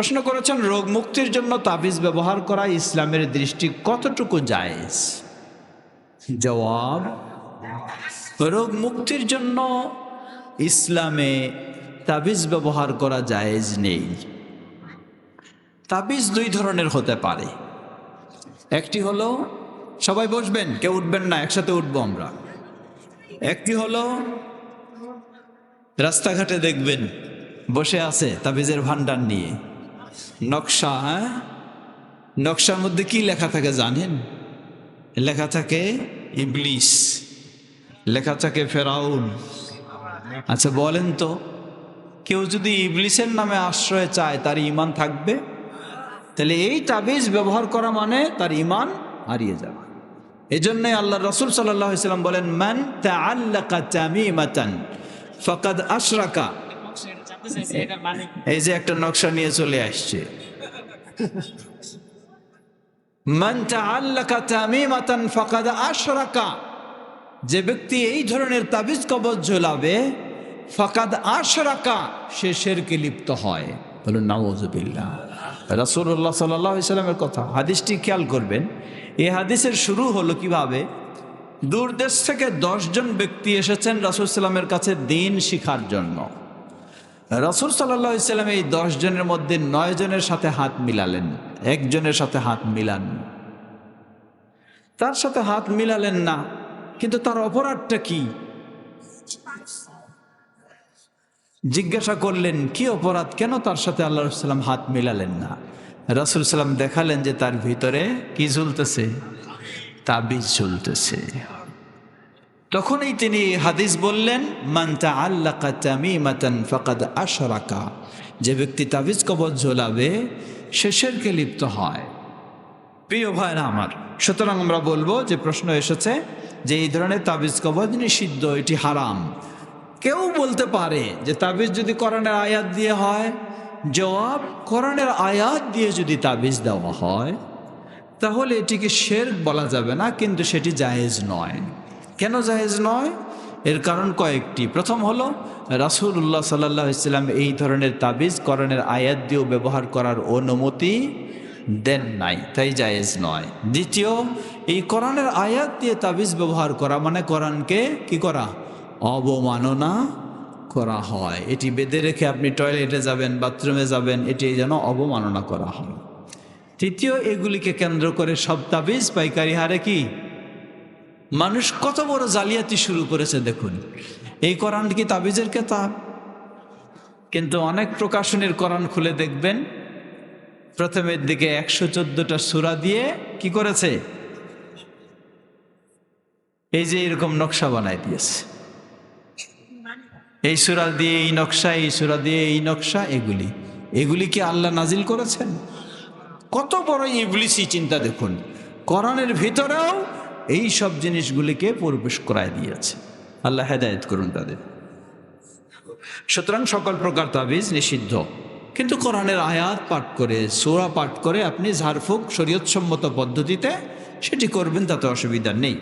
প্রশ্ন করেছেন, রোগ মুক্তির জন্য তাবিজ ব্যবহার করা ইসলামের দৃষ্টি কতটুকু জায়েজ? জবাব, রোগ মুক্তির জন্য ইসলামে তাবিজ ব্যবহার করা জায়েজ নেই। তাবিজ দুই ধরনের হতে পারে। একটি হলো, সবাই বসবেন, কেউ উঠবেন না, একসাথে উঠবো আমরা। একটি হলো, রাস্তাঘাটে দেখবেন, বসে আছে তাবিজের ভান্ডার নিয়ে। নকশা হ্যাঁ? নকশার মধ্যে কি লেখা থাকে জানেন? লেখা থাকে ইবলিস, লেখা থাকে ফেরাউন। আচ্ছা বলেন তো, কেউ যদি ইবলিসের নামে আশ্রয় চায়, তার ইমান থাকবে? তাহলে এই তাবিজ ব্যবহার করা মানে তার ইমান হারিয়ে যাবে এই জন্যই আল্লাহ রসুল সাল্লাম বলেন, মান তাআল্লাকা তামিমাতান, ফাকাদ আশরাকা এই যে একটা নকশা নিয়ে চলে আসছে। মান যে ব্যক্তি এই ধরনের তাবিজ কবজ ঝোলাবে ফাকাদ আশরাকা, সে শেরকে লিপ্ত হয়। বলুন নাউজুবিল্লাহ সাল্লাল্লাহু সাল্লামের কথা। হাদিসটি খেয়াল করবেন, এই হাদিসের শুরু হলো কীভাবে? দূর দেশ থেকে দশজন ব্যক্তি এসেছেন রাসূল সাল্লামের কাছে দিন শিখার জন্য। রসুল সাল্লাহ ইসলাম এই দশ জনের মধ্যে নয় জনের সাথে হাত মিলালেন, একজনের সাথে হাত মিলান। তার সাথে হাত মিলালেন না, কিন্তু তার অপরাধটা কি? জিজ্ঞাসা করলেন, কি অপরাধ? কেন তার সাথে আল্লাহ সাল্লাম হাত মিলালেন না? রসুল সাল্লাম দেখালেন যে তার ভিতরে কি ঝুলতেছে? তাবিজ ঝুলতেছে। তখনই তিনি হাদিস বললেন মান্তা আল্লাকা তামিমাতান ফাকাদ আশরাকা। যে ব্যক্তি তাবিজ কবজ ঝোলাবে শেষেরকে লিপ্ত হয়। প্রিয় ভাইরা আমার, সুতরাং আমরা বলব যে প্রশ্ন এসেছে যে এই ধরনের তাবিজ কবজ নিষিদ্ধ, এটি হারাম। কেউ বলতে পারে যে তাবিজ যদি কোরআনের আয়াত দিয়ে হয়, জবাব কোরআনের আয়াত দিয়ে যদি তাবিজ দেওয়া হয়, তাহলে এটিকে শের বলা যাবে না, কিন্তু সেটি জায়েজ নয়। কেন জায়েজ নয়? এর কারণ কয়েকটি। প্রথম হলো রাসুল্লাহ সাল্লাহ ইসলাম এই ধরনের তাবিজ করণের আয়াত দিয়েও ব্যবহার করার অনুমতি দেন নাই, তাই জায়েজ নয়। দ্বিতীয়, এই কোরআনের আয়াত দিয়ে তাবিজ ব্যবহার করা মানে কোরআনকে কি করা? অবমাননা করা হয়। এটি বেঁধে রেখে আপনি টয়লেটে যাবেন, বাথরুমে যাবেন, এটি যেন অবমাননা করা হয়। তৃতীয়, এগুলিকে কেন্দ্র করে সব তাবিজ পাইকারি হারে কি? মানুষ কত বড় জালিয়াতি শুরু করেছে দেখুন। এই কোরআন কি তাবিজের কেতাব? কিন্তু অনেক প্রকাশনের কোরআন খুলে দেখবেন। প্রথমের দিকে একশো চোদ্দটা সুরা দিয়ে কি করেছে? এই যে এরকম নকশা বানাই দিয়েছে। এই সুরা দিয়ে এই নকশা, এই সুরা দিয়ে এই নকশা, এগুলি। এগুলি কি আল্লাহ নাজিল করেছেন? কত বড় ইবলিসি চিন্তা দেখুন। কোরআনের ভিতরেও এই সব জিনিসগুলিকে প্রবেশ করায় দিয়েছে। আল্লাহ হেদায়ত করুন তাদের। সুতরাং সকল প্রকার তাবিজ নিষিদ্ধ। কিন্তু কোরআনের আয়াত পাঠ করে, সোরা পাঠ করে আপনি ঝাড়ফুঁক শরীয়তসম্মত পদ্ধতিতে সেটি করবেন, তাতে অসুবিধা নেই।